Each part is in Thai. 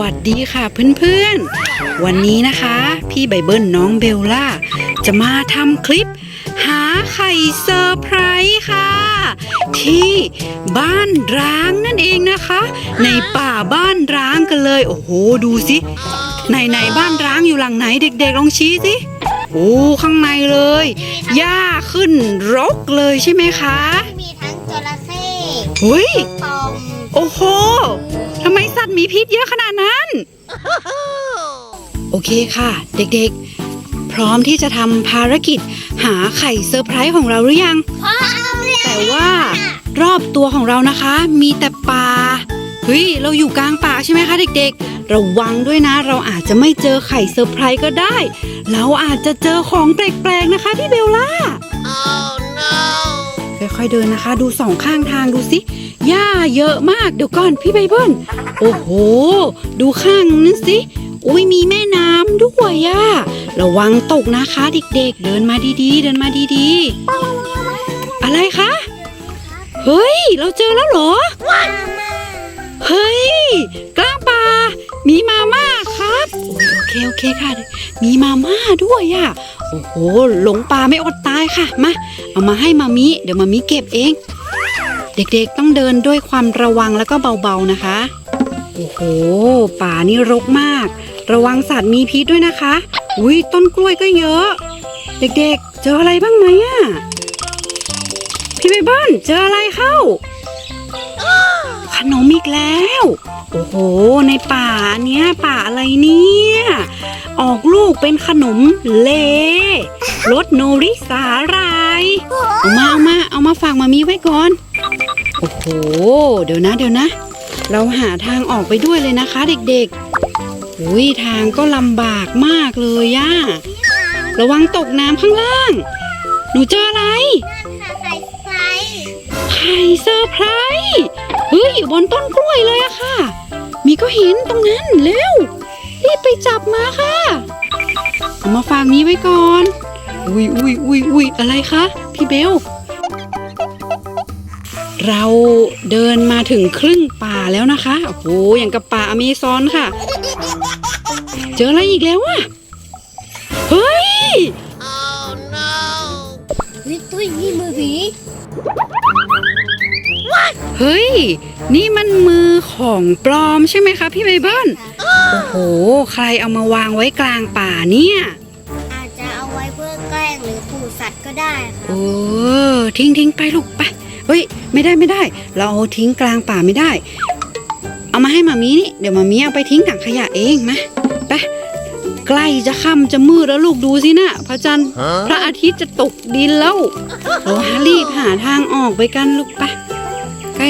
วัสดีค่ะเพื่อนๆ วันนี้นะคะ พี่ไบเบิลน้องเบลล่า จะมาทำคลิป หาไข่เซอร์ไพรส์ค่ะ ที่บ้านร้างนั่นเองนะคะ ในป่าบ้านร้างกันเลย โอ้โห ดูสิไหนไหนๆบ้านร้างอยู่หลังไหนเด็กๆลองชี้สิโอ้ข้างในเลยหญ้าขึ้นรกเลยใช่ไหมคะมีทั้งจระเข้เฮ้ยปอมโอ้โห ทำไมสัตว์มีพิษเยอะขนาดนั้น โอเคค่ะ เด็กๆ พร้อมที่จะทำภารกิจหาไข่เซอร์ไพรส์ของเราหรือยัง พร้อมเลยแต่ว่ารอบตัวของเรานะคะ มีแต่ป่าเฮ้ยเราอยู่กลางป่าใช่ไหมคะเด็กๆ ระวังด้วยนะ เราอาจจะไม่เจอไข่เซอร์ไพรส์ก็ได้ เราอาจจะเจอของแปลกๆนะคะพี่เบลล่าค่อยๆเดินนะคะ ดูสองข้างทางดูสิ หญ้าเยอะมาก เดี๋ยวก่อนพี่ไบเบิลโอ้โห ดูข้างนั้นสิ อุ้ยมีแม่น้ำด้วยย่าระวังตกนะคะเด็กๆเดินมาดีๆ เดินมาดีๆ อะไรคะ เฮ้ย เราเจอแล้วเหรอ เฮ้ย กลางป่า มีมาม่าครับ โอ้ยโอเคโอเคค่ะ มีมาม่าด้วยอะโอ้โห หลงป่าไม่อดตายค่ะ มา เอามาให้มามิ เดี๋ยวมามิเก็บเอง เด็กๆต้องเดินด้วยความระวังแล้วก็เบาๆนะคะ โอ้โห ป่านี่รกมาก ระวังสัตว์มีพิษด้วยนะคะ อุ้ยต้นกล้วยก็เยอะ เด็กๆ เจออะไรบ้างไหมอะพี่ใบเบิ้ลเจออะไรเข้า ขนมอีกแล้ว โอ้โห ในป่าเนี้ยป่าอะไรเนี่ย ออกลูกเป็นขนมเลรสโนริสาหร่ายเอามาเอามาเอามาฝากมามีไว้ก่อน โอ้โห เดี๋ยวนะเดี๋ยวนะ เราหาทางออกไปด้วยเลยนะคะ เด็กๆอุ้ยทางก็ลำบากมากเลยย่าระวังตกน้ำข้างล่าง หนูเจออะไรค่ะไข่ไฟไข่เซอร์ไพรส์เฮ้ยอยู่บนต้นกล้วยเลยอะค่ะ มีก็เห็นตรงนั้นเร็วรีบไปจับมาค่ะเอามาฝากนี้ไว้ก่อน อุ้ยอุ้ยอุ้ยอุ้ยอะไรคะพี่เบล เราเดินมาถึงครึ่งป่าแล้วนะคะ โอ้โห อย่างกับป่าอเมซอนค่ะ เจออะไรอีกแล้วอะเฮ้ยเฮ้ยตุ้ยนี่มือผี เฮ้ย นี่มันมือของปลอมใช่ไหมคะพี่ไบเบิลโอ้โห ใครเอามาวางไว้กลางป่าเนี่ย อาจจะเอาไว้เพื่อแกล้งหรือขู่สัตว์ก็ได้ค่ะ โอ้ ทิ้งทิ้งไปลูกไป เฮ้ย ไม่ได้ไม่ได้ เราเอาทิ้งกลางป่าไม่ได้ เอามาให้มามีนี่ เดี๋ยวมามีเอาไปทิ้งถังขยะเองมาไปใกล้จะค่ำจะมืดแล้วลูกดูสินะพระจันทร์พระอาทิตย์จะตกดินแล้วเราหารีบหาทางออกไปกันลูกไปใกล้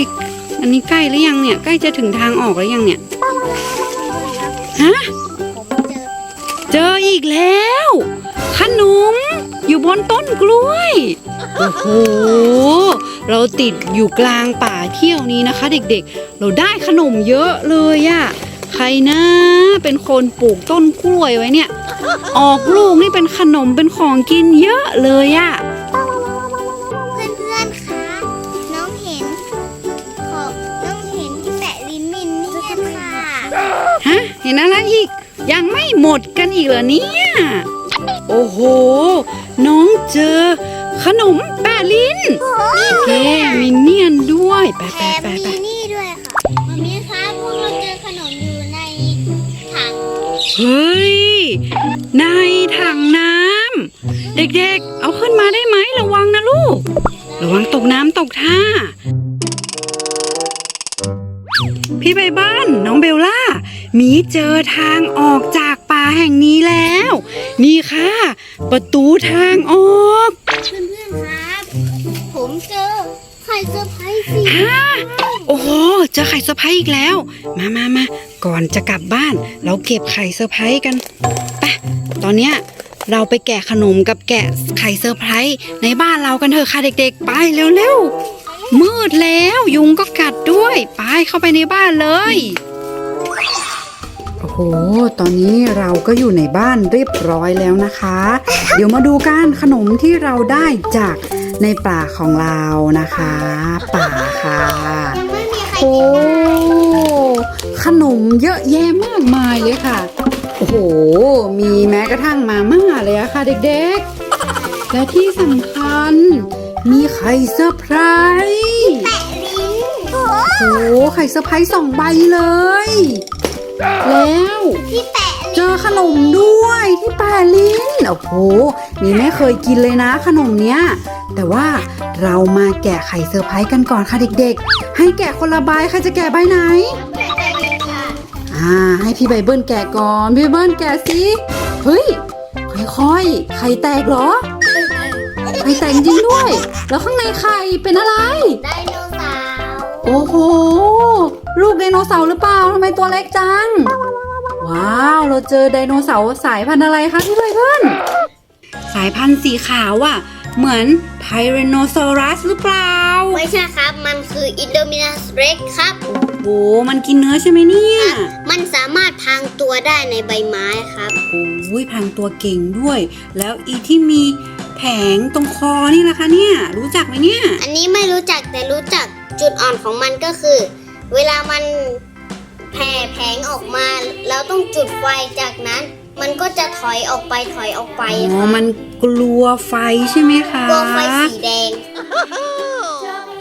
อันนี้ใกล้หรือยังเนี่ย ใกล้จะถึงทางออกหรือยังเนี่ยฮะผมเจอเจออีกแล้วขนมอยู่บนต้นกล้วย โอ้โห เราติดอยู่กลางป่าเที่ยวนี้นะคะ เด็กๆ เราได้ขนมเยอะเลยอะใครนะ เป็นคนปลูกต้นกล้วยไว้เนี่ย ออกลูกนี่เป็นขนมเป็นของกินเยอะเลยอะเพื่อนๆคะน้องเห็นขอบน้องเห็นที่แปะลิมมินนี่ค่ะฮะเห็นอะไรอีก ยังไม่หมดกันอีกเหรอเนี่ย โอ้โห น้องเจอ ขนมแปะลิ้นเท่มินเนี่ยนด้วยไปแถไปมไปไปมีนี่ด้วยค่ะมามีคะพวกเราเจอขนมอยู่ในถังเฮ้ย ในถังน้ำเด็กๆ เอาขึ้นมาได้ไหมระวังนะลูก ระวังตกน้ำตกท่า พี่ใบบ้านน้องเบลล่าหมีเจอทางออกจากป่าแห่งนี้แล้ว นี่ค่ะ ประตูทางออก เจอไข่เซอร์ไพรส์สิฮะโอ้โห เจอไข่เซอร์ไพรส์อีกแล้ว มามามาก่อนจะกลับบ้าน เราเก็บไข่เซอร์ไพรส์กันไปตอนเนี้ยเราไปแกะขนมกับแกะไข่เซอร์ไพรส์ในบ้านเรากันเถอะค่ะเด็กๆ ไปเร็วๆ มืดแล้วยุงก็กัดด้วย ไปเข้าไปในบ้านเลย โอ้โห ตอนนี้เราก็อยู่ในบ้านเรียบร้อยแล้วนะคะ เดี๋ยวมาดูกันขนมที่เราได้จากในป่าของเรานะคะ ป่าค่ะยังไม่มีใครโอ้กินได้ขขนมเยอะแยะมากมายเลยค่ะ โอ้โห มีแม้กระทั่งมาม่าเลยอะค่ะเด็กๆ และที่สำคัญ มีไข่เซอร์ไพรส์แปะลิ้นโอ้โอ้โหไข่เซอร์ไพรส์สองใบเลย แล้วที่แปะเจอขนมด้วยที่แปะลิ้นโอ้โหนี่ไม่เคยกินเลยนะขนมเนี้ย แต่ว่าเรามาแกะไข่เซอร์ไพรส์กันก่อนค่ะเด็กๆ ให้แกะคนละใบใครจะแกะใบไหนแปะลิ้นค่ะอ่า ให้พี่ไบเบิลแกะก่อน พี่ไบเบิลแกะสิเฮ้ยค่อยๆไข่แตกเหรอไข่แตกจริงด้วย แล้วข้างในไข่เป็นอะไร ไดโนเสาร์ โอ้โห ลูกไดโนเสาร์หรือเปล่าทำไมตัวเล็กจัง ว้าว เราเจอไดโนเสาร์สายพันธุ์อะไรคะพี่ไบเบิลสายพันธุ์สีขาวอะเหมือนไทเรโนซอรัสหรือเปล่า ไม่ใช่ครับ มันคืออินโดมินัสเร็กครับโอ้มันกินเนื้อใช่ไหมเนี่ย มันสามารถพรางตัวได้ในใบไม้ครับโอ้ยพรางตัวเก่งด้วย แล้วอีที่มีแผงตรงคอนี่นะคะเนี่ย รู้จักไหมเนี่ย อันนี้ไม่รู้จักแต่รู้จักจุดอ่อนของมันก็คือ เวลามันแผ่แผงออกมาแล้วต้องจุดไฟจากนั้น มันก็จะถอยออกไปถอยออกไปอ๋คอรับมันกลัวไฟใช่ไหมคะตัวไฟสีแดง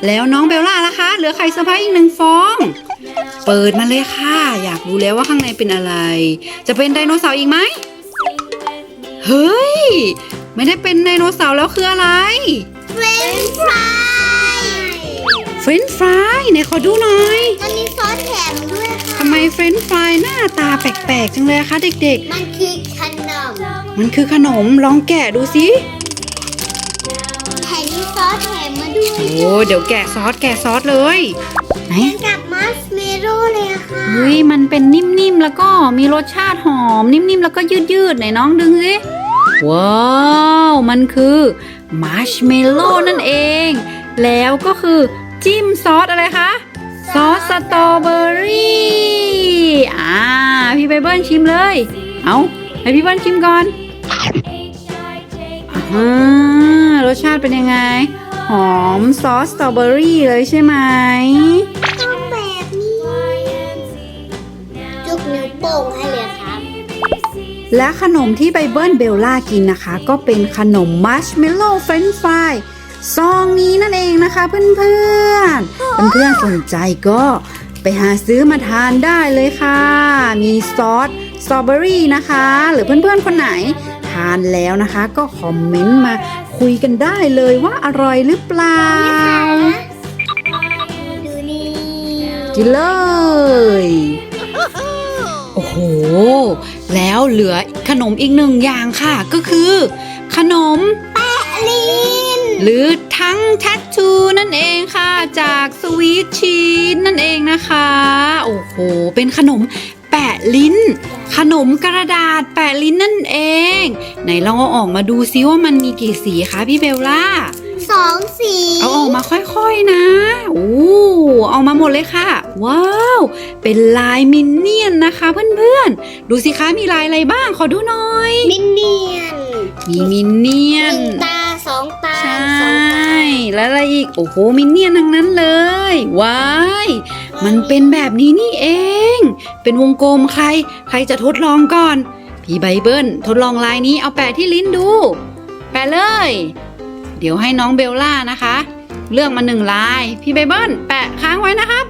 แล้วน้องเบลล่าล่ะคะ เหลือไข่เซอร์ไพรส์อีกหนึ่งฟอง เปิดมาเลยค่ะ อยากรู้แล้วว่าข้างในเป็นอะไร จะเป็นไดโนเสาร์อีกไหม เฮ้ย ไม่ได้เป็นไดโนเสาร์แล้วคืออะไร เฟรนช์ฟราย เฟรนช์ฟรายไหนขอดูหน่อยมันมีซอสแถมด้วยค่ะ ทำไมเฟรนช์ฟรายหน้าตาแปลกๆจังเลยอะคะเด็กมันคือขนมๆ มันคือขนมลองแกะดูสิแถมมีซอสแถมมาด้วยโอ้เดี๋ยวแกะซอสแกะซอสเลยไหนเหมือนกับมัสเมโร่เลยอะค่ะเฮ้ยมันเป็นนิ่มๆแล้วก็มีรสชาติหอมนิ่มๆแล้วก็ยืดๆไหนน้องดึงสิว้าวมันคือมาร์ชเมลโล่นั่นเอง แล้วก็คือ จิ้มซอสอะไรคะ ซอสสตรอเบอรี่ อ่า พี่ไบเบิลชิมเลย เอาให้พี่เบิลชิมก่อนอ่ารสชาติเป็นยังไง หอมซอสสตรอเบอรี่เลยใช่ไหมต้องแบบนี้จุกนิ้วโป้งให้เลยครับ และขนมที่ไบเบิลเบลล่ากินนะคะ ก็เป็นขนมมัชเมลโล่เฟรนช์ฟราย ซองนี้นั่นเองนะคะเพื่อนๆเพื่อนๆสนใจก็ไปหาซื้อมาทานได้เลยค่ะ มีซอสสตรอเบอรี่นะคะ หรือเพื่อนๆคนไหนทานแล้วนะคะ ก็คอมเมนต์มาคุยกันได้เลยว่าอร่อยหรือเปล่า ดูนี่กินเลยโอ้โห แล้วเหลือขนมอีกหนึ่งอย่างค่ะ ก็คือ ขนมลิน หรือทั้งแทททูนั่นเองค่ะ จากสวีทชีสนั่นเองนะคะ โอ้โห เป็นขนมแปะลิ้น ขนมกระดาษแปะลิ้นนั่นเอง ไหนลองเอาออกมาดูซิว่ามันมีกี่สีคะพี่เบลล่าสองสีเอาออกมาค่อยๆนะโอ้เอามาหมดเลยค่ะ ว้าว เป็นลายมินเนี่ยนนะคะเพื่อนๆ ดูสิคะมีลายอะไรบ้างขอดูหน่อย มินเนียนมีมินเนี่ยนหนึ่งตา สองตาใชสองตา่ แล้วอะไรอีก โอ้โห มินเนี่ยนทั้งนั้นเลย ว้าย มันเป็นแบบนี้นี่เอง เป็นวงกลมใคร ใครจะทดลองก่อน พี่ไบเบิลทดลองลายนี้เอาแปะที่ลิ้นดู แปะเลย เดี๋ยวให้น้องเบลล่านะคะ เลือกมาหนึ่งลาย พี่ไบเบิลแปะค้างไว้นะครับ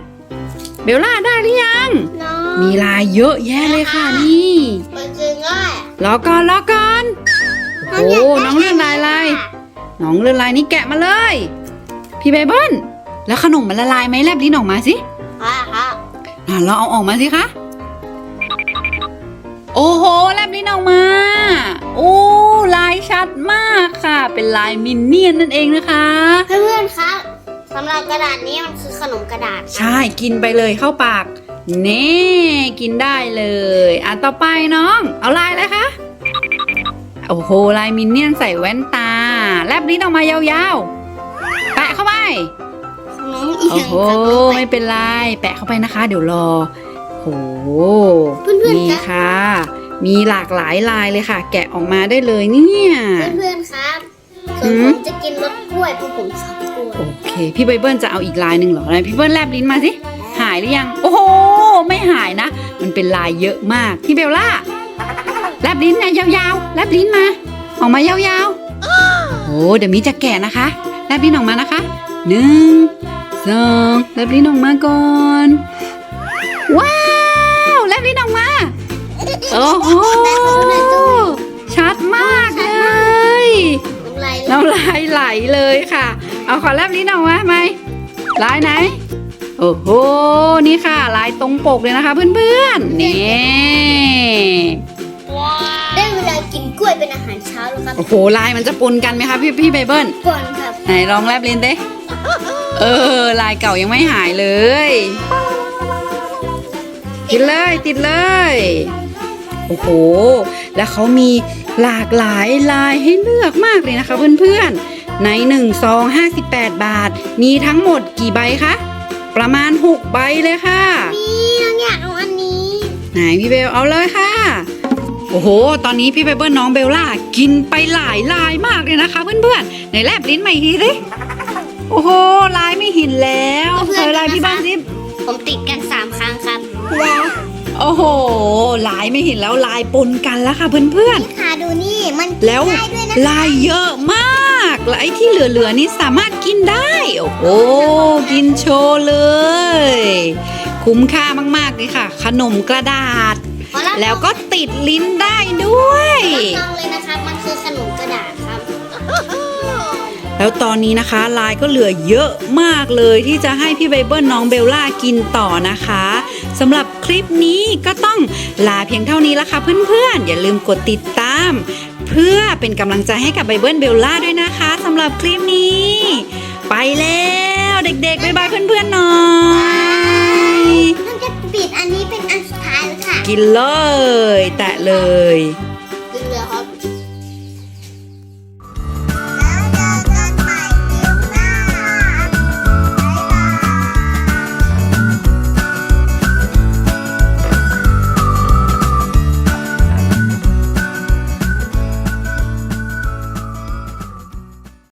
เบลล่าได้หรือยัง น้องมีลายเยอะแยะเลยค่ะนี่เปิดจึงง่ายรอก่อนรอก่อน โอ้โหน้องเลือกลายอะไร น้ องเลือกลายนี้แกะมาเลย พี่ไบเบิลแล้วขนมมันละลายไหมแลบลิ้นออกมาสิค่ะค่ะอะเราเอาออกมาสิคะโอ้โหแลบลิ้นออกมา โอ้ลายชัดมากค่ะ เป็นลายมินเนี่ยนนั่นเองนะคะ เพื่อนๆครับสำหรับกระดาษนี้มันคือขนมกระดาษ ใช่กินไปเลยเข้าปากเน่กินได้เลยอะต่อไปน้อง เอาลายอะไรคะโอ้โหลายมินเนี่ยนใส่แว่นตา แลบลิ้นออกมายาวๆ แปะเข้าไป โอ้โห ไม่เป็นไร แปะเข้าไปนะคะ เดี๋ยวรอโอ้โหนี่ค่ะ มีหลากหลายลายเลยค่ะ แกะออกมาได้เลยเนี่ยเพื่อนๆครับหืส่วนมผมจะกินรสกล้วยเพราะผมชอบกล้วย โอเค พี่ไบเบิลจะเอาอีกลายหนึ่งเหรออะไหนพี่เบิลแลบลิ้นมาสิ หายหรือยัง โอ้โห ไม่หายนะ มันเป็นลายเยอะมาก พี่เบลล่า แลบลิ้นนะยาวๆ แลบลิ้นมา ออกมายาวๆ เดี๋ยวมีจะแกะนะคะแลบลิ้นออกมานะคะหนึ่งสองแลบลิ้นออกมาก่อน ว้าวแลบลิ้นออกมา โอ้โหชัดมากเลยน้ำลายไหลเลยค่ะ เอาขอแลบลิ้นออกมาไหมลายไหน โอ้โห นี่ค่ะลายตรงปกเลยนะคะเพื่อนๆ นี่ ลากินกล้วยเป็นอาหารเช้าแล้วครับโอ้โหลายมันจะปนกันไหมคะพี่พี่ไบเบิลก่อนครับไหนลองแลบลิ้นเด้เออลายเก่ายังไม่หายเลย ติดเลยติดเลยโอ้โหแล้วเขามีหลากหลายลายให้เลือกมากเลยนะคะเพื่อนๆใน1ซอง58 บาท มีทั้งหมดกี่ใบคะประมาณ 6 ใบเลยค่ะ นี่น้องอยากเอาอันนี้ ไหนพี่เบลเอาเลยค่ะ โอ้โห ตอนนี้พี่เบเบิลน้องเบลล่ากินไปหลายลายมากเลยนะคะ เพื่อนๆไหนแลบลิ้นใหม่ทีสิโอ้โหลายไม่เหินแล้วเพื่เคอนๆยลายพี่บ้านนะคะ สิผมติดกันสามครั้งครับแล้วโอ้โหลายไม่เห็นแล้วลายปนกันแล้วค่ะเพื่อนพี่ขาดูนี่มันๆแล้วได้ด้วยนะลายเยอะมากและไอ้ที่เหลือๆนี่สามารถกินได้ โอ้โหกินโชว์เลย คุ้มค่ามากๆเลยค่ะ ขนมกระดาษขอรับ แล้วก็ติดลิ้นได้ด้วยรับรองเลยนะครับ มันคือขนมกระดาษครับ แล้วตอนนี้นะคะลายก็เหลือเยอะมากเลยที่จะให้พี่ไบเบิลน้องเบลล่ากินต่อนะคะสำหรับคลิปนี้ก็ต้องลาเพียงเท่านี้ละค่ะเพื่อนๆ อย่าลืมกดติดตาม เพื่อเป็นกำลังใจให้กับไบเบิลเบลล่าด้วยนะคะสำหรับคลิปนี้ ไปแล้วเด็กๆบ๊ายบายเพื่อนๆหน่อยมันจะ ปิดอันนี้เป็นอันสุดท้ายแล้วค่ะ กินเลย แตะเลย